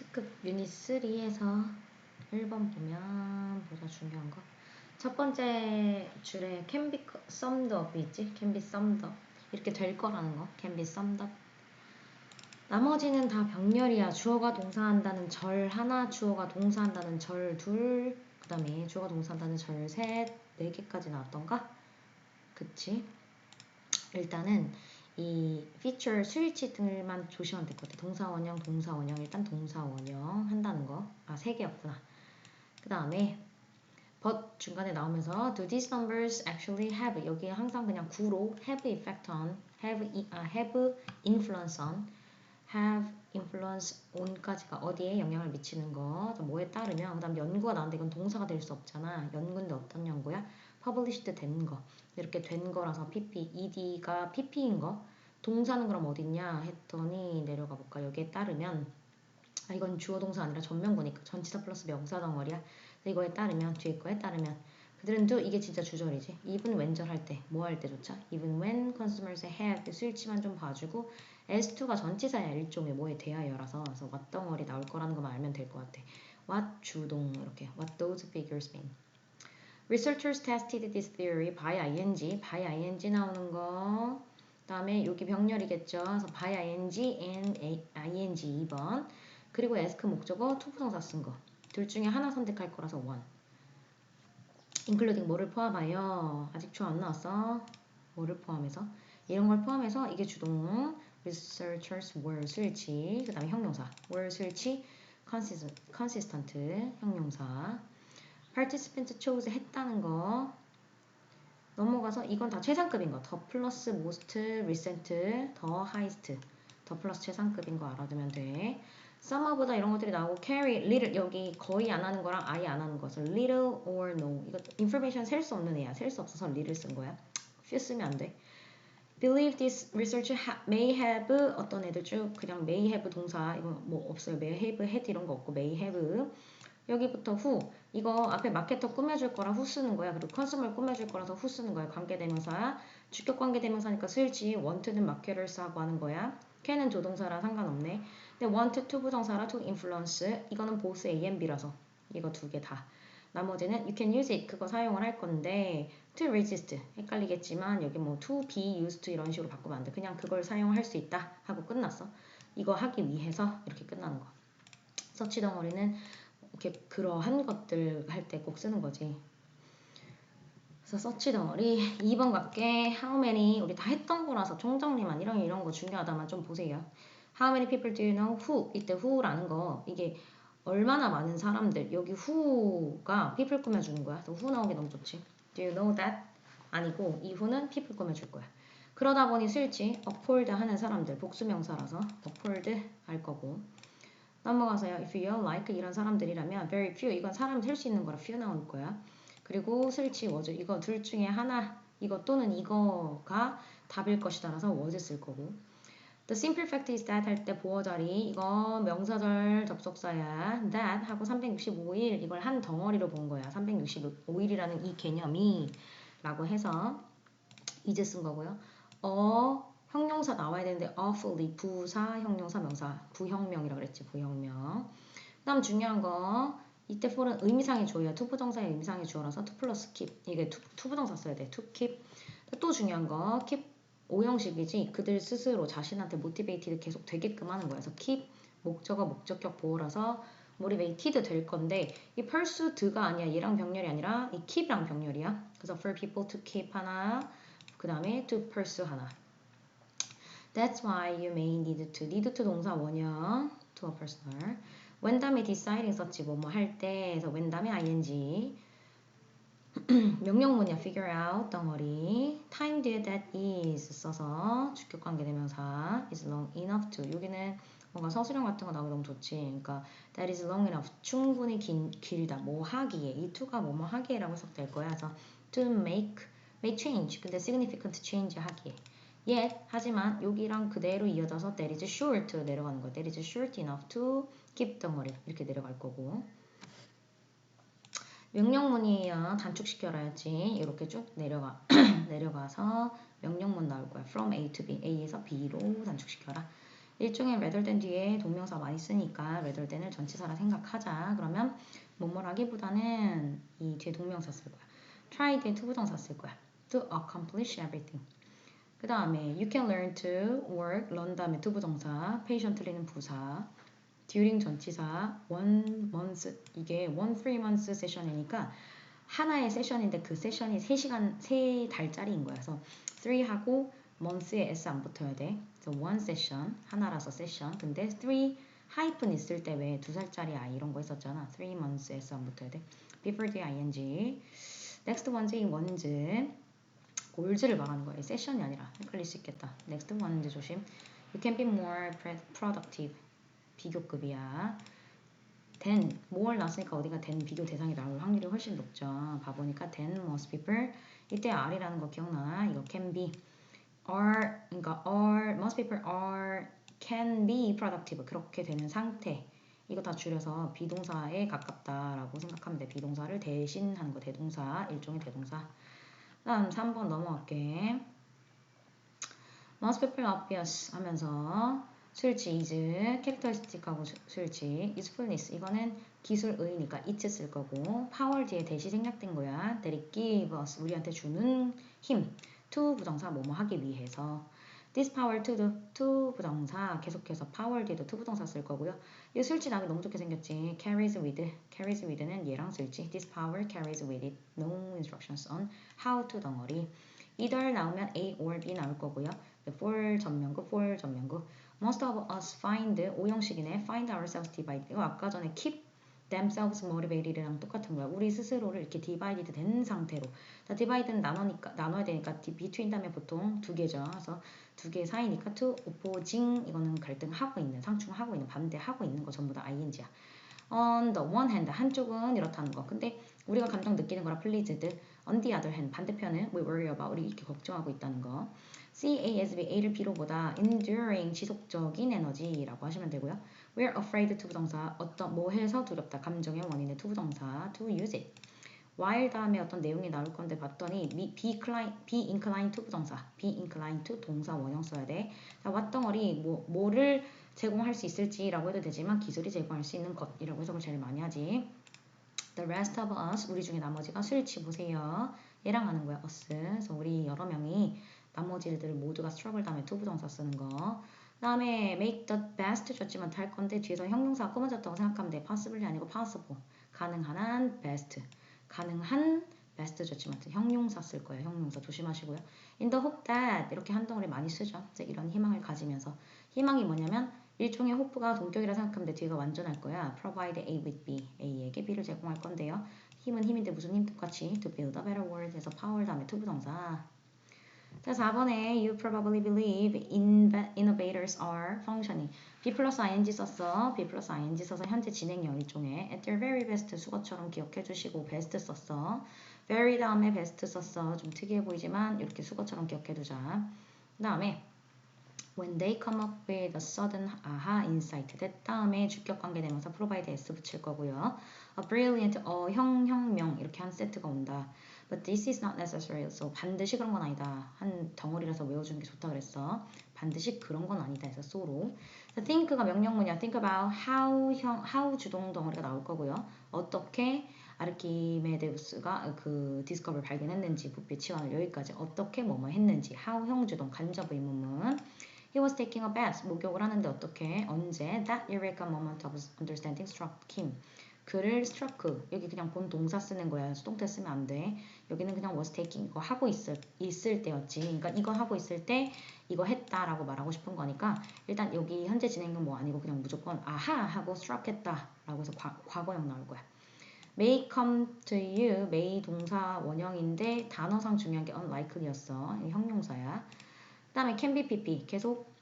특급 유닛 3에서 1번 보면 보다 중요한 거. 첫 번째 줄에 can be summed up 있지? can be summed up. 이렇게 될 거라는 거. can be summed up. 나머지는 다 병렬이야. 주어가 동사한다는 절 하나, 주어가 동사한다는 절 둘, 그 다음에 주어가 동사한다는 절 셋, 네 개까지 나왔던가? 그치? 일단은 이 feature 스위치들만 조심하면 될 것 같아. 동사 원형, 동사 원형. 일단 동사 원형 한다는 거. 아, 세 개였구나. 그 다음에 but 중간에 나오면서 do these numbers actually have 여기에 항상 그냥 구로 have effect on, have, 아, have influence on, have influence on까지가 어디에 영향을 미치는 거, 뭐에 따르면 그 다음 연구가 나왔는데 이건 동사가 될 수 없잖아. 연구인데 어떤 연구야? published 된 거. 이렇게 된 거라서 pp, ed가 pp인 거. 동사는 그럼 어딨냐 했더니 내려가 볼까. 여기에 따르면 아, 이건 주어 동사 아니라 전명구니까 전치사 플러스 명사 덩어리야. 이거에 따르면 뒤에 거에 따르면 그들은 또 이게 진짜 주절이지. even when절 할 때, 뭐 할 때조차. even when consumers have 수일치만 좀 봐주고 s2가 전치사야 일종의 뭐에 대하여라서 그래서 what 덩어리 나올 거라는 것만 알면 될 것 같아. what 주동 이렇게 what those figures mean. Researchers tested this theory by ing, by ing 나오는 거. 다음에 여기 병렬이겠죠. 그래서 by ing and ing 2번. 그리고 ask 목적어 투부정사 쓴 거. 둘 중에 하나 선택할 거라서 one. including 뭐를 포함하여 아직 주안 나왔어. 뭐를 포함해서 이런 걸 포함해서 이게 주동 researchers were 수일치 그 다음에 형용사 were 수일치 consistent, consistent 형용사 participant chose 했다는 거 넘어가서 이건 다 최상급인 거. 더 플러스 most recent, 더 highest. 더 플러스 최상급인 거 알아두면 돼. summer보다 이런 것들이 나오고 carry, little 여기 거의 안 하는 거랑 아예 안 하는 것을 little or no. 이거 information 셀 수 없는 애야. 셀 수 없어서 little 쓴 거야. few 쓰면 안 돼. believe this research ha, may have 어떤 애들 쭉 그냥 may have 동사 이거 뭐 없어요. may have had 이런 거 없고 may have 여기부터 후 이거 앞에 마케터 꾸며줄 거라 후 쓰는 거야. 그리고 컨슈머를 꾸며줄 거라서 후 쓰는 거야. 관계대명사야. 주격 관계대명사니까 쓸지 want는 마케터스하고 하는 거야. can은 조동사라 상관없네. 근데 want to 부정사라 to influence 이거는 both A and B라서 이거 두 개 다. 나머지는 you can use it 그거 사용을 할 건데 to resist 헷갈리겠지만 여기 뭐 to be used 이런 식으로 바꾸면 안 돼. 그냥 그걸 사용할 수 있다 하고 끝났어. 이거 하기 위해서 이렇게 끝나는 거. 서치 덩어리는 이렇게 그러한 것들 할 때 꼭 쓰는 거지. 그래서 서치 덩어리 2번 갈게. How many 우리 다 했던 거라서 총정리만 이런 이런 거 중요하다만 좀 보세요. How many people do you know who? 이때 who라는 거 이게 얼마나 많은 사람들 여기 who가 people 꾸며주는 거야. 그래서 who 나오기 너무 좋지. Do you know that? 아니고 이 who는 people 꾸며줄 거야. 그러다 보니 쓸지 uphold 하는 사람들 복수명사라서 uphold 할 거고 넘어가서요. If you're like 이런 사람들이라면 very few 이건 사람 셀 수 있는 거라 few 나올 거야. 그리고 슬치 was 이거 둘 중에 하나 이거 또는 이거가 답일 것이다 라서 was 쓸 거고. The simple fact is that 할 때 보어 자리 이거 명사절 접속사야. that 하고 365일 이걸 한 덩어리로 본 거야. 365일이라는 이 개념이 라고 해서 이제 쓴 거고요. 어 형용사 나와야 되는데 awfully 부사, 형용사, 명사, 부형명이라 그랬지 부형명. 그 다음 중요한 거 이때 for은 의미상의 주어야 투부정사의 의미상의 주어라서 to 플러스 keep 이게 투, 투부정사 써야 돼 to keep. 또 중요한 거 keep 오형식이지 그들 스스로 자신한테 motivated 계속 되게끔 하는 거야. 그래서 keep 목적어 목적격 보호라서 motivated 될 건데 이 pursued가 아니야 얘랑 병렬이 아니라 이 keep랑 병렬이야. 그래서 for people to keep 하나 그 다음에 to pursue 하나. That's why you may need to. need to 동사 원형 to a personal. when 다음에 deciding 썼지 뭐 뭐 할 때. 그래서 when 다음에 ing. 명령문이야 figure out 덩어리. time 뒤에 that is 써서 주격 관계 대명사 is long enough to. 여기는 뭔가 서술형 같은 거 나오면 너무 좋지. 그러니까 that is long enough. 충분히 긴, 길다. 뭐 하기에. 이 to가 뭐 뭐 하기에라고 해석될 거야. 그래서 to make, make change. 근데 significant change 하기에. Yet 하지만 여기랑 그대로 이어져서 that is short 내려가는 거야. that is short enough to keep 덩어리 이렇게 내려갈 거고 명령문이에요. 단축시켜라야지. 이렇게 쭉 내려가 내려가서 명령문 나올 거야. from A to B, A에서 B로 단축시켜라. 일종의 rather than 뒤에 동명사 많이 쓰니까 rather than을 전치사라 생각하자. 그러면 뭐뭐라기보다는 이 뒤에 동명사 쓸 거야. try 뒤에 투부정사 쓸 거야. to accomplish everything. 그 다음에 you can learn to work, learn 다음에 투부정사, patiently는 부사, during 전치사, one month 이게 one three months 세션이니까 하나의 세션인데 그 세션이 3시간, 3달짜리인 거야. 그래서 3하고 months에 s 안 붙어야 돼. 그래서 one session, 하나라서 세션. 근데 3 하이픈 있을 때 왜 두 살짜리 아이 이런 거 있었잖아. 3 months s 안 붙어야 돼. before the ing. next one's 이 one's. 골즈를 말하는 거예요. 세션이 아니라 헷갈릴 수 있겠다. next one's 조심. you can be more productive. 비교급이야. than more 나왔으니까 어디가 than 비교 대상이 나올 확률이 훨씬 높죠. 봐보니까 than most people 이때 R이라는 거 기억나나? 이거 can be are 그러니까 are most people are can be productive 그렇게 되는 상태 이거 다 줄여서 비동사에 가깝다라고 생각하면 돼. 비동사를 대신하는 거 대동사 일종의 대동사. 다음 3번 넘어갈게. most people obvious 하면서 수일치 is 캐릭터리스틱하고 수일치 usefulness 이거는 기술의니까 it 쓸 거고 power 뒤에 대시 생략된 거야. that it give us 우리한테 주는 힘 to 부정사 뭐뭐 하기 위해서 this power to the to 부정사 계속해서 power 뒤에도 to 부정사 쓸 거고요. 이 술지 나기 너무 좋게 생겼지. carries with carries with는 얘랑 쓸지. this power carries with it no instructions on how to 덩어리 either 나오면 A or B 나올 거고요. for 전면구 for 전면구 most of us find 오형식이네 find ourselves divided 이거 아까 전에 keep themselves motivated랑 똑같은 거야. 우리 스스로를 이렇게 divided 된 상태로. 자, divide는 나눠니까 나눠야 되니까 between 다음에 보통 두 개죠. 그래서 두 개 사이니까 to opposing 이거는 갈등하고 있는 상충하고 있는 반대하고 있는 거 전부 다 ing야. On the one hand 한쪽은 이렇다는 거. 근데 우리가 감정 느끼는 거라 pleased. On the other hand 반대편은 we worry about 우리 이렇게 걱정하고 있다는 거. C A S B A를 B로 보다 enduring 지속적인 에너지라고 하시면 되고요. We're afraid to 부정사 어떤 뭐 해서 두렵다 감정의 원인의 to 부정사 to use it. while 다음에 어떤 내용이 나올 건데 봤더니 be, inclined, be inclined to 부정사 be inclined to 동사 원형 써야 돼. 자, 왓덩어리 뭐 뭐를 제공할 수 있을지라고 해도 되지만 기술이 제공할 수 있는 것이라고 해석을 제일 많이 하지. The rest of us 우리 중에 나머지가 술치 보세요. 얘랑 하는 거야 us. 그래서 우리 여러 명이 나머지들 모두가 struggle 다음에 to 부정사 쓰는 거. 그 다음에 make the best 줬지만 할 건데 뒤에서 형용사가 꾸며졌다고 생각하면 돼. possibly 아니고 possible. 가능한 한 best. 가능한 best 줬지만 형용사 쓸 거예요. 형용사 조심하시고요. in the hope that 이렇게 한 덩어리 많이 쓰죠. 이런 희망을 가지면서 희망이 뭐냐면 일종의 호프가 동격이라 생각하면 돼. 뒤가 완전할 거야. provide A with B. A에게 B를 제공할 건데요. 힘은 힘인데 무슨 힘 똑같이 to build a better world 해서 power 다음에 to 부정사. 자, 4번에 you probably believe innovators are functioning. B 플러스 ing 썼어. B 플러스 ing 써서 현재 진행형 일종의 at their very best 수거처럼 기억해 주시고 best 썼어. very 다음에 best 썼어. 좀 특이해 보이지만 이렇게 수거처럼 기억해 두자. 그 다음에 when they come up with a sudden aha insight that 다음에 주격 관계 되면서 provide s 붙일 거고요. A brilliant 어 형 혁명 이렇게 한 세트가 온다. But this is not necessary. So 반드시 그런 건 아니다. 한 덩어리라서 외워주는 게 좋다 그랬어. 반드시 그런 건 아니다 해서 so로. think가 명령문이야. think about how 형 how 주동 덩어리가 나올 거고요. 어떻게 아르키메데우스가 그 디스커버를 발견했는지 부피 치환을 여기까지 어떻게 뭐뭐 했는지 how 형주동 간접 의문문 He was taking a bath 목욕을 하는데 어떻게 언제 that eureka moment of understanding struck him 그를 struck 여기 그냥 본 동사 쓰는 거야. 수동태 쓰면 안 돼. 여기는 그냥 was taking 이거 하고 있을 있을 때였지. 그러니까 이거 하고 있을 때 이거 했다 라고 말하고 싶은 거니까 일단 여기 현재 진행은 뭐 아니고 그냥 무조건 아하 하고 struck 했다 라고 해서 과, 과거형 나올 거야. may come to you may 동사 원형인데 단어상 중요한 게 unlikely였어. 형용사야. 그 다음에 can be pp 계속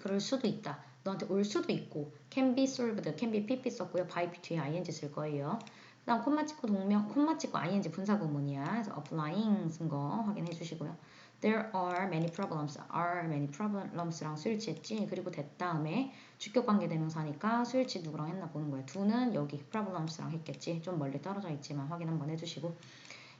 그럴 수도 있다. 너한테 올 수도 있고 can be solved, can be pp 썼고요. by 뒤에 ing 쓸 거예요. 그 다음 콤마 찍고 동명, 콤마 찍고 ing 분사 구문이야. 그래서 applying 쓴 거 확인해 주시고요. There are many problems, are many problems랑 수일치했지. 그리고 됐 다음에 주격 관계 대명사니까 수일치 누구랑 했나 보는 거야. 두는 여기 problems랑 했겠지. 좀 멀리 떨어져 있지만 확인 한번 해주시고.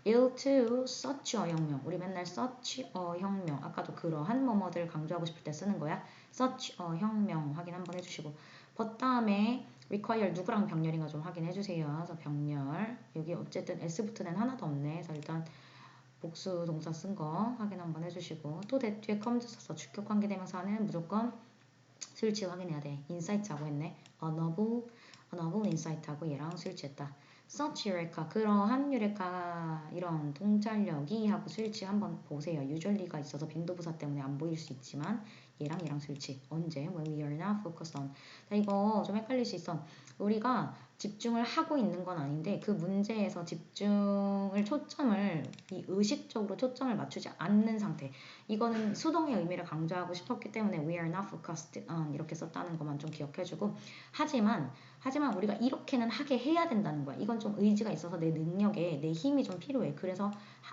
ill to such a 혁명. 우리 맨날 such a 혁명. 아까도 그러한 뭐뭐들 강조하고 싶을 때 쓰는 거야. Such 어, 혁명 확인 한번 해주시고 but 다음에 require 누구랑 병렬인가 좀 확인해 주세요. 그래서 병렬 여기 어쨌든 s 붙은 애는 하나도 없네. 그래서 일단 복수 동사 쓴 거 확인 한번 해주시고 또 대, 뒤에 comes 써서 주격 관계대명사는 무조건 수일치 확인해야 돼. insight하고 했네. a novel, a novel insight하고 얘랑 수일치했다. such 유레카 그러한 유레카 이런 동찰력이 하고 수일치 한번 보세요. usually가 있어서 빈도부사 때문에 안 보일 수 있지만 얘랑 얘랑 수일치 언제 when we are not focused on 자 이거 좀 헷갈릴 수 있어. 우리가 집중을 하고 있는 건 아닌데 그 문제에서 집중을 초점을 이 의식적으로 초점을 맞추지 않는 상태. 이거는 수동의 의미를 강조하고 싶었기 때문에 we are not focused on 이렇게 썼다는 것만 좀 기억해주고. 하지만 하지만 우리가 이렇게는 하게 해야 된다는 거야. 이건 좀 의지가 있어서 내 능력에 내 힘이 좀 필요해. 그래서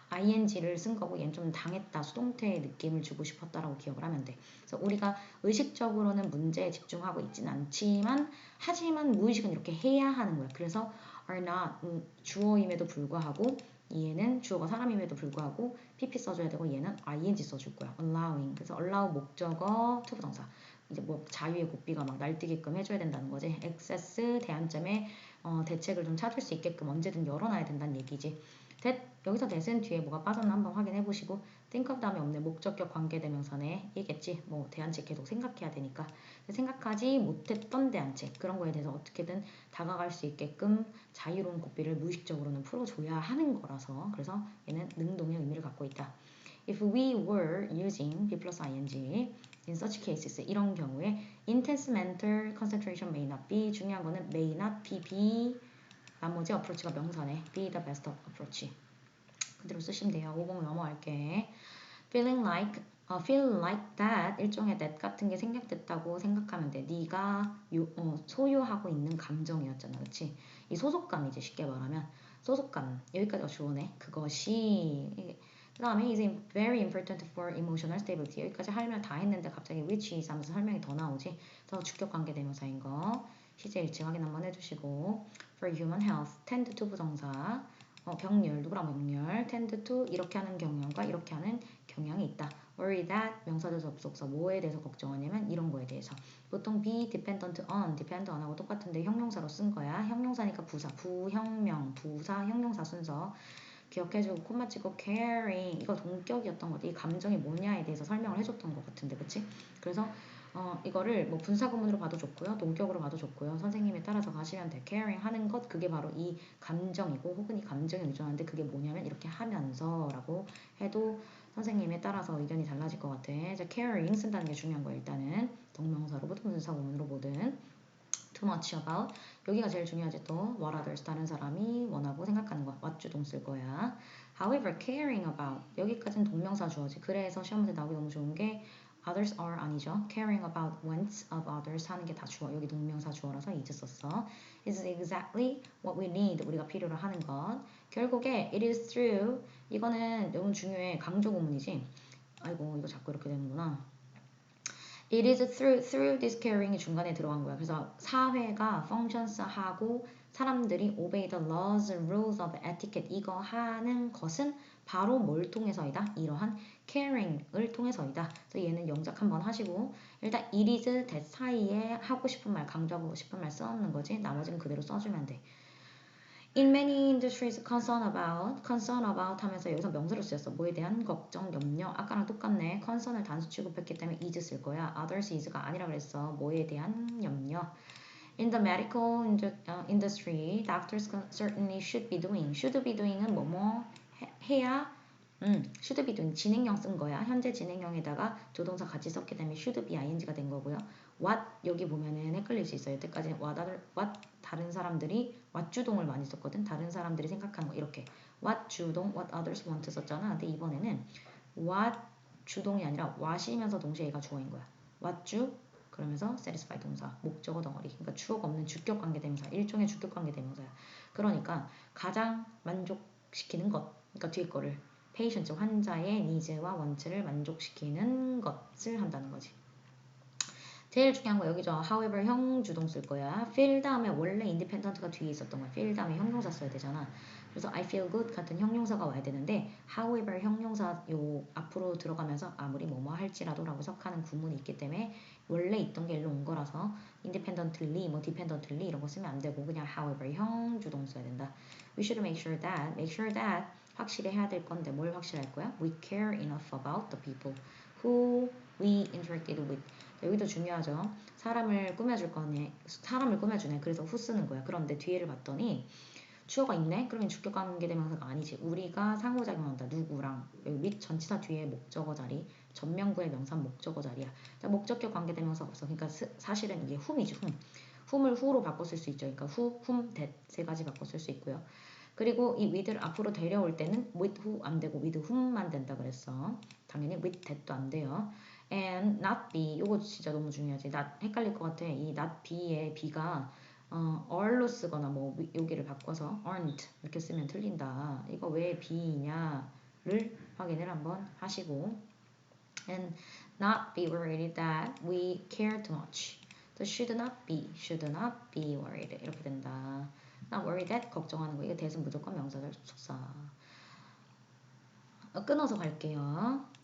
ing를 쓴 거고 얘는 좀 당했다. 수동태의 느낌을 주고 싶었다라고 기억을 하면 돼. 그래서 우리가 의식적으로는 문제에 집중하고 있진 않지만 하지만 무의식은 이렇게 해야 하는 거야. 그래서 are not 음, 주어임에도 불구하고 얘는 주어가 사람임에도 불구하고 pp 써줘야 되고 얘는 ing 써줄 거야. allowing. 그래서 allow 목적어 투부정사. 이제 뭐 자유의 고삐가 막 날뛰게끔 해줘야 된다는 거지. access 대안점에 어, 대책을 좀 찾을 수 있게끔 언제든 열어놔야 된다는 얘기지. that 여기서 that은 뒤에 뭐가 빠졌나 한번 확인해 보시고 think of 다음에 없네 목적격 관계대명사네 이겠지. 뭐 대안책 계속 생각해야 되니까. 생각하지 못했던 대안책 그런 거에 대해서 어떻게든 다가갈 수 있게끔 자유로운 고삐를 무의식적으로는 풀어줘야 하는 거라서 그래서 얘는 능동의 의미를 갖고 있다. If we were using B plus ing in such cases 이런 경우에 intense mental concentration may not be 중요한 거는 may not be be 나머지 approach가 명사네. be the best approach 그대로 쓰시면 돼요. 50 넘어갈게. Feeling like 어, feel like that 일종의 that 같은 게 생략됐다고 생각하면 돼. 네가 요, 어, 소유하고 있는 감정이었잖아, 그렇지? 이 소속감이지 쉽게 말하면 소속감. 여기까지가 주어네. 그것이. 그다음에 is very important for emotional stability. 여기까지 할말 다 했는데 갑자기 which is 하면서 설명이 더 나오지. 더 주격 관계 대명사인 거. 시제 일치 확인 한번 해주시고. For human health tend to 부정사 어, 병렬. 누구랑 병렬? tend to 이렇게 하는 경향과 이렇게 하는 경향이 있다. worry that. 명사절 접속사 뭐에 대해서 걱정하냐면 이런 거에 대해서. 보통 be dependent on depend on하고 똑같은데 형용사로 쓴 거야. 형용사니까 부사 부형명 부사 형용사 순서. 기억해주고 콤마 찍고 caring. 이거 동격이었던 거지. 이 감정이 뭐냐에 대해서 설명을 해줬던 것 같은데 그치? 그래서 어, 이거를 뭐 분사구문으로 봐도 좋고요. 동격으로 봐도 좋고요. 선생님에 따라서 가시면 돼. caring 하는 것 그게 바로 이 감정이고 혹은 이 감정에 의존하는데 그게 뭐냐면 이렇게 하면서 라고 해도 선생님에 따라서 의견이 달라질 것 같아. 자, caring 쓴다는 게 중요한 거야. 일단은 동명사로 보든 분사구문으로 보든 too much about 여기가 제일 중요하지 또 what others 다른 사람이 원하고 생각하는 거 what 주동 쓸 거야. However, caring about 여기까지는 동명사 주어지. 그래서 시험 문제 나오기 너무 좋은 게 others are 아니죠. caring about wants of others 하는 게 다 주어. 여기 동명사 주어라서 이제 썼어. is exactly what we need. 우리가 필요로 하는 것. 결국에 it is through 이거는 너무 중요해. 강조 구문이지. 아이고 이거 자꾸 이렇게 되는구나. It is through through this caring이 중간에 들어간 거야. 그래서 사회가 functions 하고 사람들이 obey the laws, rules of etiquette 이거 하는 것은 바로 뭘 통해서이다? 이러한 caring을 통해서이다. 그래서 얘는 영작 한번 하시고 일단 it is that 사이에 하고 싶은 말, 강조하고 싶은 말 써놓는 거지. 나머지는 그대로 써주면 돼. In many industries, concern about, concern about 하면서 여기서 명사로 쓰였어. 뭐에 대한 걱정, 염려. 아까랑 똑같네. concern을 단수 취급했기 때문에 is 쓸 거야. others is가 아니라 그랬어. 뭐에 대한 염려. In the medical industry, doctors certainly should be doing. should be doing은 뭐뭐 해야 음, should be doing 진행형 쓴 거야. 현재 진행형에다가 조동사 같이 썼기 때문에 should be ing가 된 거고요. what 여기 보면은 헷갈릴 수 있어요. 여태까지 what, what 다른 사람들이 what 주동을 많이 썼거든. 다른 사람들이 생각하는 거 이렇게 what 주동, what others want 썼잖아. 근데 이번에는 what 주동이 아니라 what이면서 동시에 얘가 주어인 거야. what 주 그러면서 satisfy 동사, 목적어 덩어리. 그러니까 주어가 없는 주격 관계 대명사, 일종의 주격 관계 대명사야. 그러니까 가장 만족시키는 것, 그러니까 뒤에 거를 patient 환자의 니즈와 원치를 만족시키는 것을 한다는 거지. 제일 중요한 거 여기죠. however 형 주동 쓸 거야. feel 다음에 원래 independent가 뒤에 있었던 거야. feel 다음에 형용사 써야 되잖아. 그래서 I feel good 같은 형용사가 와야 되는데 however 형용사 요 앞으로 들어가면서 아무리 뭐뭐 할지라도 라고 해석하는 구문이 있기 때문에 원래 있던 게 일로 온 거라서 independently 뭐 dependently 이런 거 쓰면 안 되고 그냥 however 형 주동 써야 된다. We should make sure that make sure that 확실히 해야 될 건데 뭘 확실할 거야? We care enough about the people who we interacted with. 여기도 중요하죠. 사람을 꾸며줄 거네. 사람을 꾸며주네. 그래서 who 쓰는 거야. 그런데 뒤에를 봤더니 주어가 있네? 그러면 주격 관계대명사가 아니지. 우리가 상호작용한다. 누구랑. 여기 밑 전치사 뒤에 목적어 자리. 전명구의 명사 목적어 자리야. 자, 목적격 관계대명사 없어. 그러니까 스- 사실은 이게 whom이지. whom. who로 바꿔 쓸 수 있죠. 그러니까 who, whom, that 세 가지 쓸수 있고요. 그리고 이 with를 앞으로 데려올 때는 with who 안 되고 with whom만 된다 그랬어. 당연히 with that도 안 돼요. and not be 이거 진짜 너무 중요하지. not 헷갈릴 것 같아. 이 not be의 be가 어, or로 쓰거나 뭐 위- 여기를 바꿔서 aren't 이렇게 쓰면 틀린다. 이거 왜 be냐를 확인을 한번 하시고 and not be worried that we care too much. So should not be, should not be worried 이렇게 된다. Not worried that 걱정하는 거 이거 대신 무조건 명사절. 어, 끊어서 갈게요.